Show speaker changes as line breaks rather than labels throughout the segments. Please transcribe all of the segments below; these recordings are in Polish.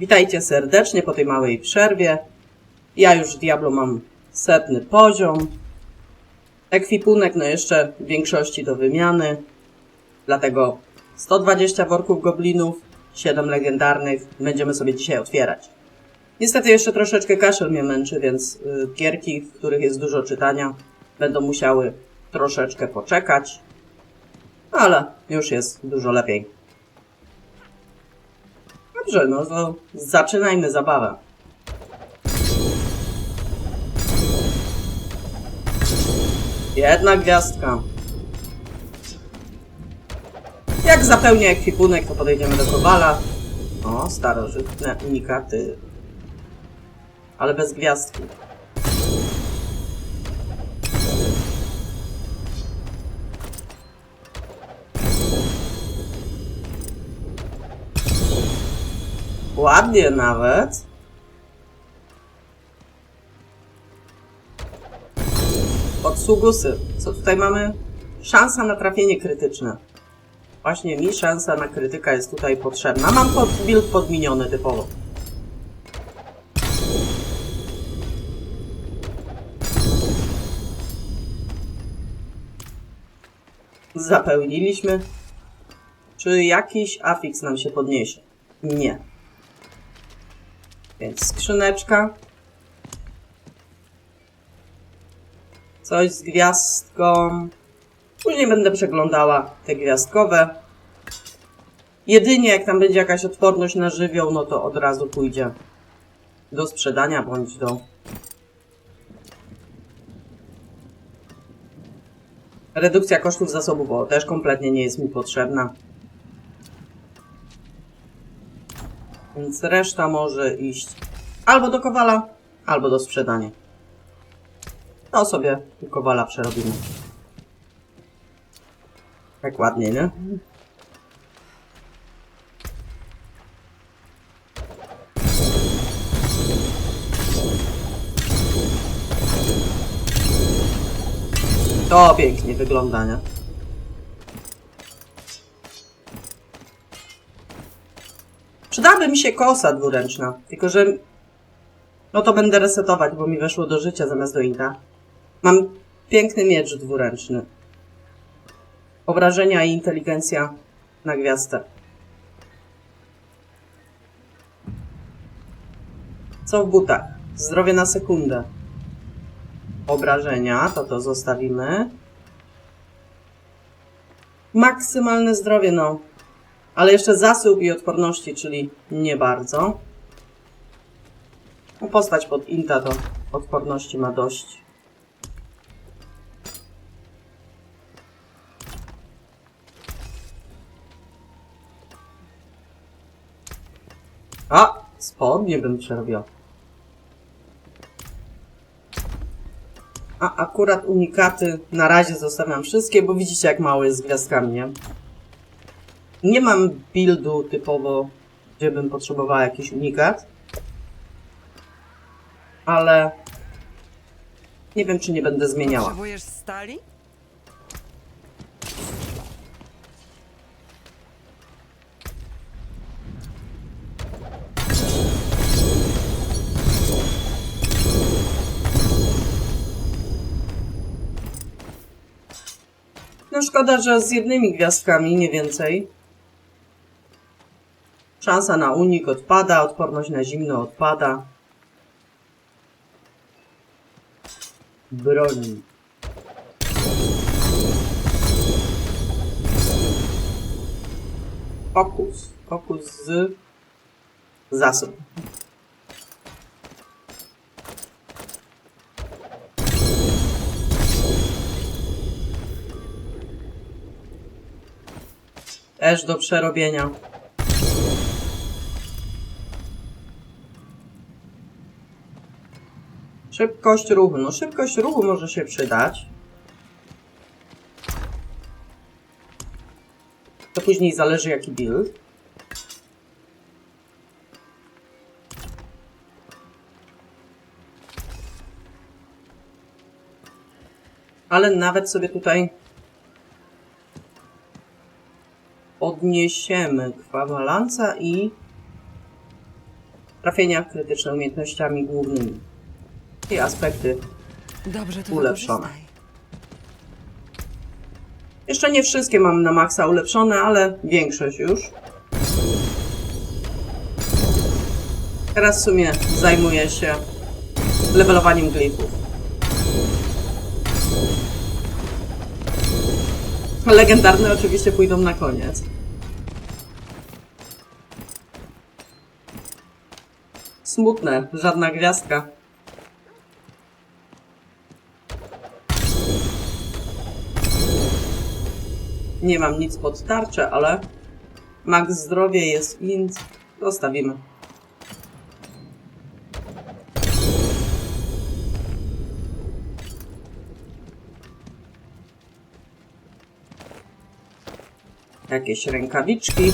Witajcie serdecznie po tej małej przerwie. Ja już Diablo mam setny poziom. Ekwipunek no jeszcze w większości do wymiany. Dlatego 120 worków goblinów, 7 legendarnych będziemy sobie dzisiaj otwierać. Niestety jeszcze troszeczkę kaszel mnie męczy, więc y, gierki, w których jest dużo czytania, będą musiały troszeczkę poczekać. Ale już jest dużo lepiej. Dobrze, no to zaczynajmy zabawę. Jedna gwiazdka. Jak zapełnię ekwipunek, to podejdziemy do Kowala. O, starożytne unikaty. Ale bez gwiazdki. Ładnie nawet. Podsługusy. Co tutaj mamy? Szansa na trafienie krytyczne. Właśnie mi szansa na krytyka jest tutaj potrzebna. Mam pod, build podminiony typowo. Zapełniliśmy. Czy jakiś afiks nam się podniesie? Nie. Więc skrzyneczka. Coś z gwiazdką. Później będę przeglądała te gwiazdkowe. Jedynie jak tam będzie jakaś odporność na żywioł, no to od razu pójdzie do sprzedania bądź do... Redukcja kosztów zasobów, bo też kompletnie nie jest mi potrzebna. Więc reszta może iść albo do kowala, albo do sprzedania. To sobie kowala przerobimy. Tak ładnie, nie? To pięknie wygląda, nie? Przydałaby mi się kosa dwuręczna, tylko że... No to będę resetować, bo mi weszło do życia zamiast do inta. Mam piękny miecz dwuręczny. Obrażenia i inteligencja na gwiazdę. Co w butach? Zdrowie na sekundę. Obrażenia, to to zostawimy. Maksymalne zdrowie, no. Ale jeszcze zasób i odporności, czyli nie bardzo. No, Postać pod Inta to odporności ma dość. A! Spodnie bym przerobił. A akurat unikaty na razie zostawiam wszystkie, bo widzicie jak mało jest z gwiazdkami, nie? Nie mam buildu typowo, gdzie bym potrzebowała jakiś unikat. Ale nie wiem, czy nie będę zmieniała.
Potrzebujesz stali?
No szkoda, że z jednymi gwiazdkami, nie więcej. Szansa na unik odpada, odporność na zimno odpada. Broni. Fokus. Fokus z zasób. Też do przerobienia. Szybkość ruchu. No szybkość ruchu może się przydać. To później zależy jaki build. Ale nawet sobie tutaj odniesiemy kwawalanca i Trafienia krytyczne umiejętnościami głównymi. I aspekty.
Dobrze to
Ulepszone.
wykorzystaj.
Jeszcze nie wszystkie mam na maksa ulepszone, ale większość już. Teraz w sumie zajmuję się levelowaniem glifów. Legendarne oczywiście pójdą na koniec. Smutne, żadna gwiazdka. Nie mam nic pod tarczę, ale max zdrowie jest int. Zostawimy. Jakieś rękawiczki.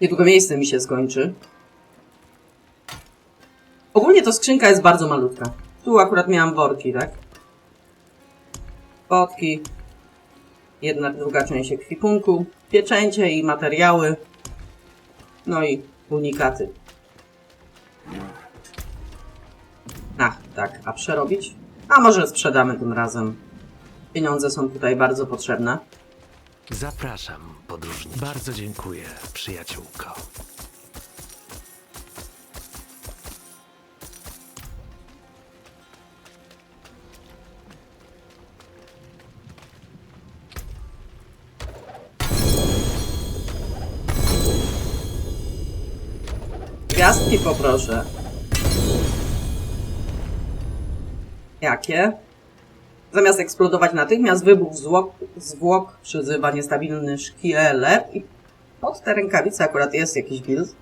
Niedługo miejsce mi się skończy. Ogólnie to skrzynka jest bardzo malutka. Tu akurat miałam worki, tak? Potki. Jedna, druga część ekwipunku. Pieczęcie i materiały. No i unikaty. Ach, tak, a przerobić? A może sprzedamy tym razem. Pieniądze są tutaj bardzo potrzebne.
Zapraszam, podróżnik. Bardzo dziękuję, przyjaciółko.
Gwiazdki poproszę. Jakie? Zamiast eksplodować natychmiast, wybuch zwłok, zwłok przyzywa niestabilny szkielet i pod te rękawice akurat jest jakiś build.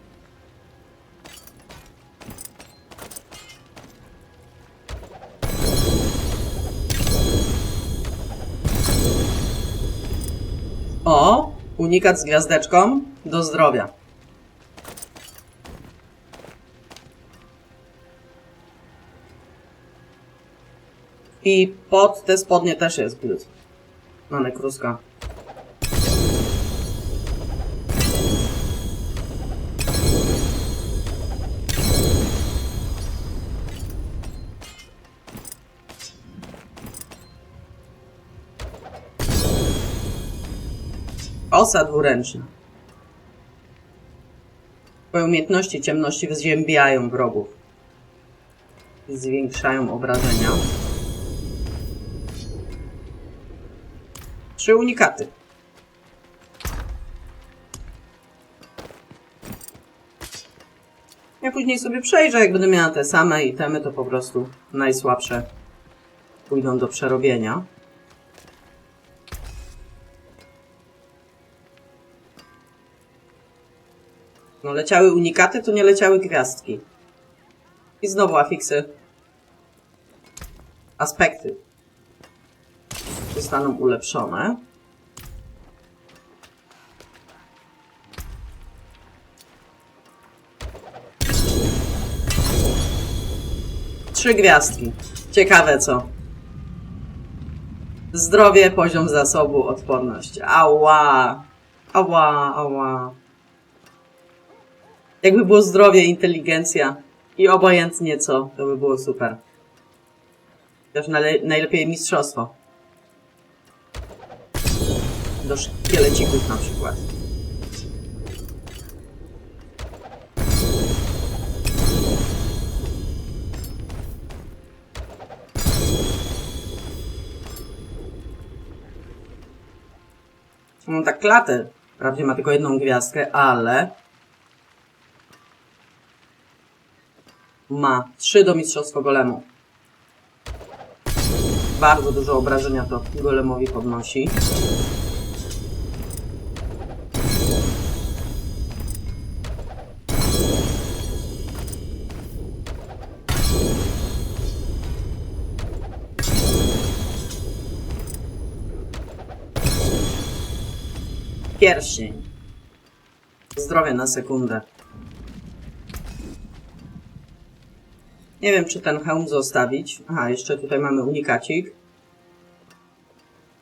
O! Unikat z gwiazdeczką do zdrowia. I pod te spodnie też jest build. Na nekruska. Osa dwuręczna. Twoje umiejętności ciemności wzziębiają wrogów. Zwiększają obrażenia. Trzy unikaty. Ja później sobie przejrzę, jak będę miała te same itemy, to po prostu najsłabsze pójdą do przerobienia. No leciały unikaty, to nie leciały gwiazdki. I znowu afiksy. Aspekty zostaną ulepszone. Trzy gwiazdki. Ciekawe co. Zdrowie, poziom zasobu, odporność. Ała! Ała, ała. Jakby było zdrowie, inteligencja i obojętnie co, to by było super. Też najlepiej mistrzostwo do szkielecików na przykład. No tak klatę. Wprawdzie ma tylko jedną gwiazdkę, ale ma trzy do mistrzostwa golemu. Bardzo dużo obrażenia to golemowi podnosi. Pierścień. Zdrowie na sekundę. Nie wiem, czy ten hełm zostawić. Aha, jeszcze tutaj mamy unikacik.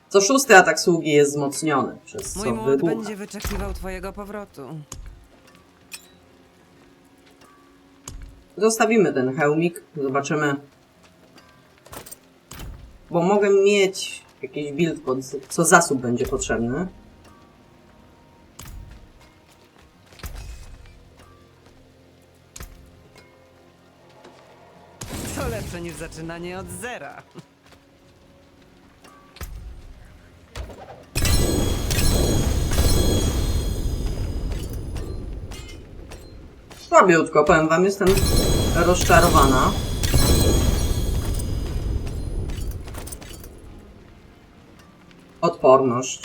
Co szósty atak sługi jest wzmocniony, przez
Mój
co
młot
wybucha.
będzie wyczekiwał twojego powrotu.
Zostawimy ten hełmik, zobaczymy. Bo mogę mieć jakiś build, pod, co zasób będzie potrzebny.
Zaczynanie od zera.
Słabiutko, powiem wam, jestem rozczarowana. Odporność.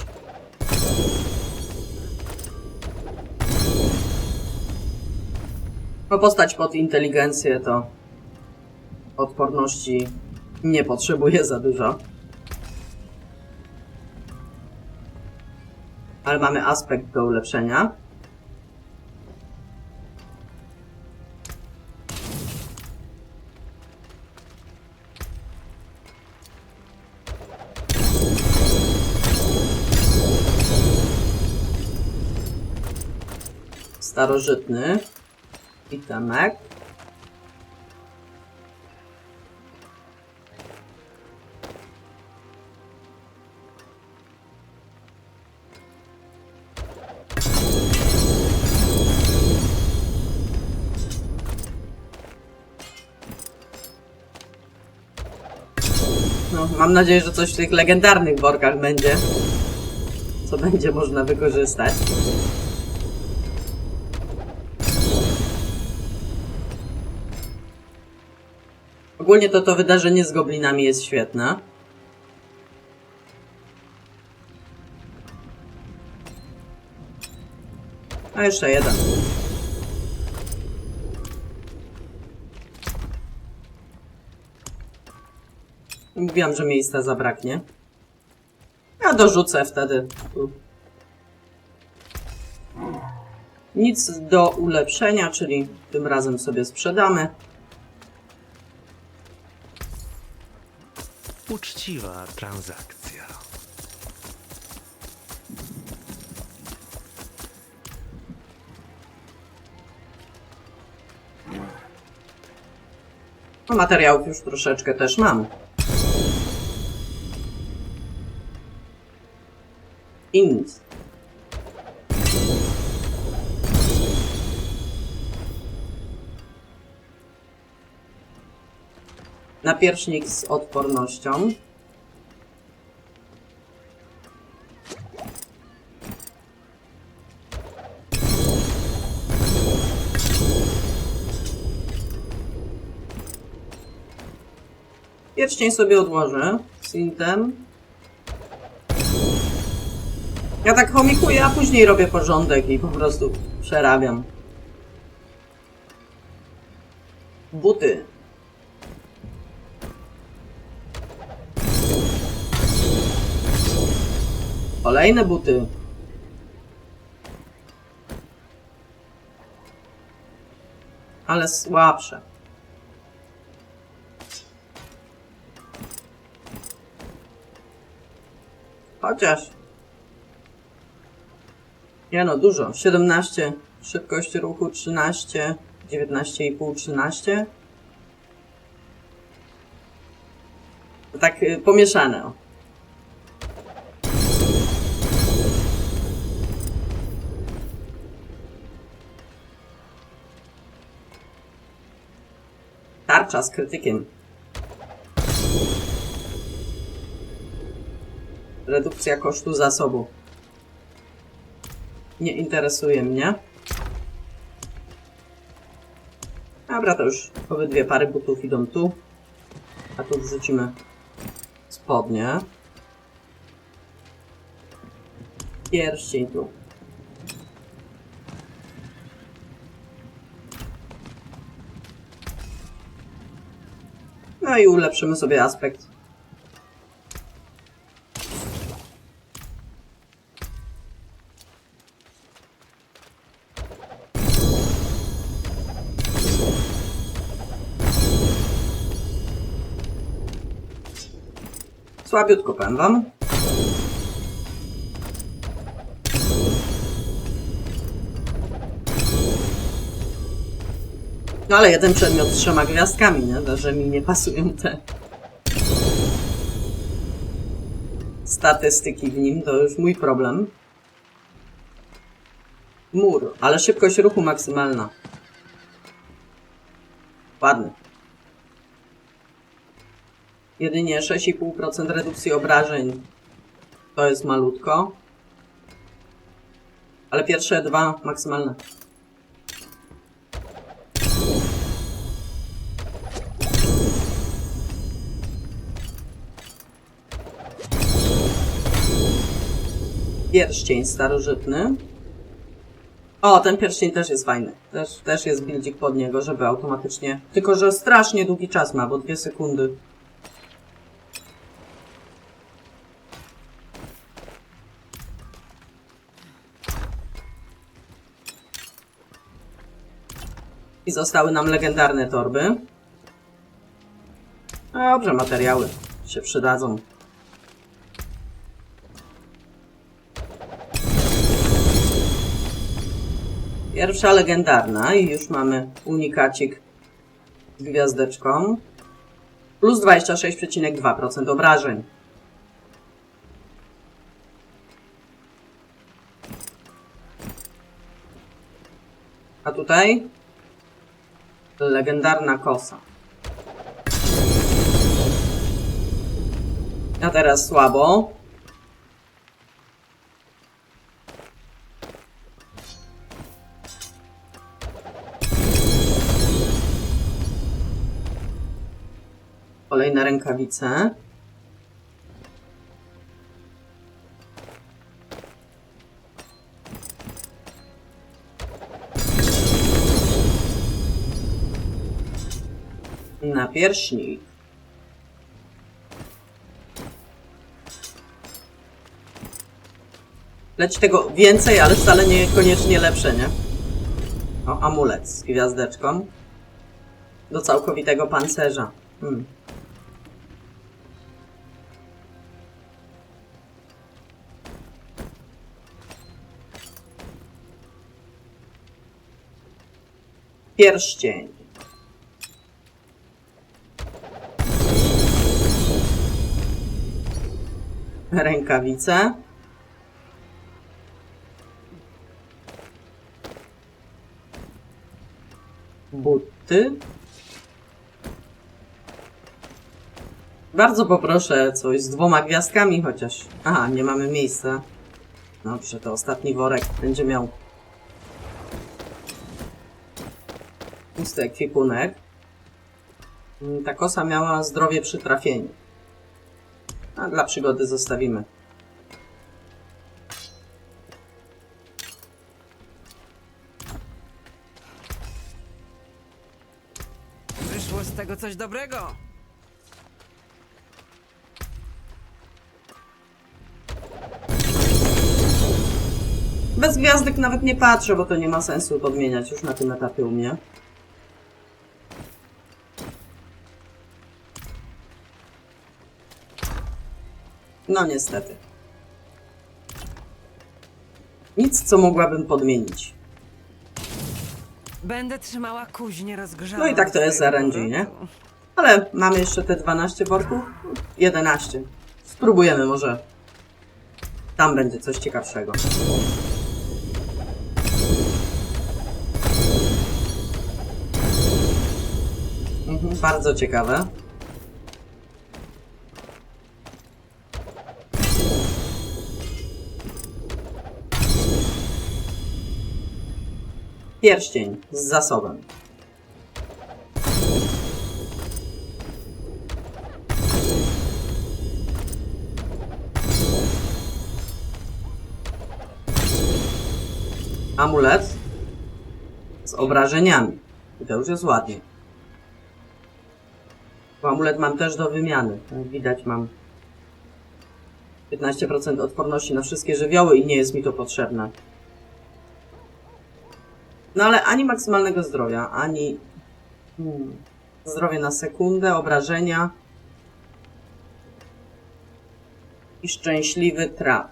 No postać pod inteligencję to odporności nie potrzebuje za dużo. Ale mamy aspekt do ulepszenia. starożytny itemek. Mam nadzieję, że coś w tych legendarnych workach będzie, co będzie można wykorzystać. Ogólnie to to wydarzenie z goblinami jest świetne. A jeszcze jeden. Mówiłam, że miejsca zabraknie. Ja dorzucę wtedy. Nic do ulepszenia, czyli tym razem sobie sprzedamy.
Uczciwa transakcja.
No, materiałów już troszeczkę też mam. I nic. Napierśnik z odpornością. Pierścień sobie odłożę z Ja tak chomikuję, a później robię porządek i po prostu przerabiam. Buty. Kolejne buty. Ale słabsze. Chociaż. Nie no, dużo. 17 szybkość ruchu, 13, 19,5, 13. To Tak y, pomieszane. Tarcza z krytykiem. Redukcja kosztu zasobu. Nie interesuje mnie. Dobra, to już obydwie pary butów idą tu. A tu wrzucimy spodnie. Pierścień tu. No i ulepszymy sobie aspekt. Słabiutko wam. No ale jeden przedmiot z trzema gwiazdkami, nie? Że mi nie pasują te statystyki w nim, to już mój problem. Mur, ale szybkość ruchu maksymalna. Ładny. Jedynie 6,5% redukcji obrażeń. To jest malutko. Ale pierwsze dwa maksymalne. Pierścień starożytny. O, ten pierścień też jest fajny. Też, też jest buildzik pod niego, żeby automatycznie... Tylko, że strasznie długi czas ma, bo dwie sekundy. I zostały nam legendarne torby. Dobrze, materiały się przydadzą. Pierwsza legendarna i już mamy unikacik z gwiazdeczką. Plus 26,2% obrażeń. A tutaj legendarna kosa. A teraz słabo. Kolejne rękawice. Napierśnik. Leci tego więcej, ale wcale niekoniecznie lepsze, nie? O, amulet z gwiazdeczką. Do całkowitego pancerza. Hmm. Pierścień. Rękawice. Buty. Bardzo poproszę coś z dwoma gwiazdkami chociaż. Aha, nie mamy miejsca. Dobrze, to ostatni worek będzie miał pusty ekwipunek. Ta kosa miała zdrowie przy trafieniu. A dla przygody zostawimy.
Wyszło z tego coś dobrego.
Bez gwiazdek nawet nie patrzę, bo to nie ma sensu podmieniać już na tym etapie u mnie. No niestety. Nic, co mogłabym podmienić.
Będę trzymała kuźnię rozgrzaną.
No i tak to jest RNG, nie? Ale mamy jeszcze te 12 worków? 11. Spróbujemy może. Tam będzie coś ciekawszego. Mhm, bardzo ciekawe. Pierścień z zasobem. amulet z obrażeniami. I to już jest ładnie. Bo amulet mam też do wymiany. Jak widać mam 15% odporności na wszystkie żywioły i nie jest mi to potrzebne. No ale ani maksymalnego zdrowia, ani hmm, zdrowie na sekundę, obrażenia. i szczęśliwy traf.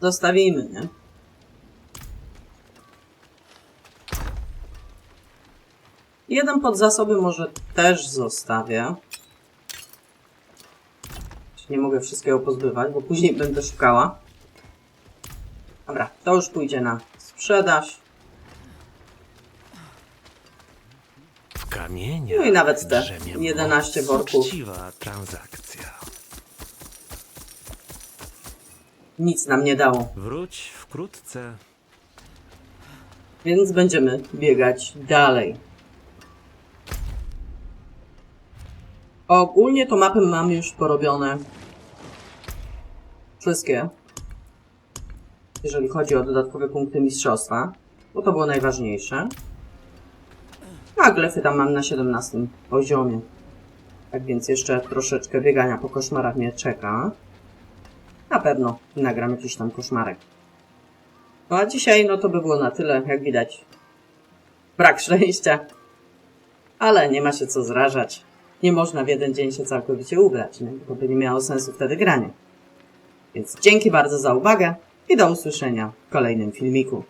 Zostawimy, nie? Jeden podzasoby może też zostawię. Nie mogę wszystkiego pozbywać, bo później będę szukała. Dobra, to już pójdzie na sprzedaż.
W kamieniach
No i nawet te
drzemie
11
moc.
worków.
Uczciwa transakcja.
Nic nam nie dało,
Wróć wkrótce.
więc będziemy biegać dalej. Ogólnie to mapy mam już porobione. Wszystkie. Jeżeli chodzi o dodatkowe punkty mistrzostwa, bo to było najważniejsze. A glefy tam mam na 17 poziomie. Tak więc jeszcze troszeczkę biegania po koszmarach mnie czeka. Na pewno nagram jakiś tam koszmarek. No a dzisiaj no to by było na tyle, jak widać. Brak szczęścia. Ale nie ma się co zrażać. Nie można w jeden dzień się całkowicie ubrać, nie? bo by nie miało sensu wtedy granie. Więc dzięki bardzo za uwagę i do usłyszenia w kolejnym filmiku.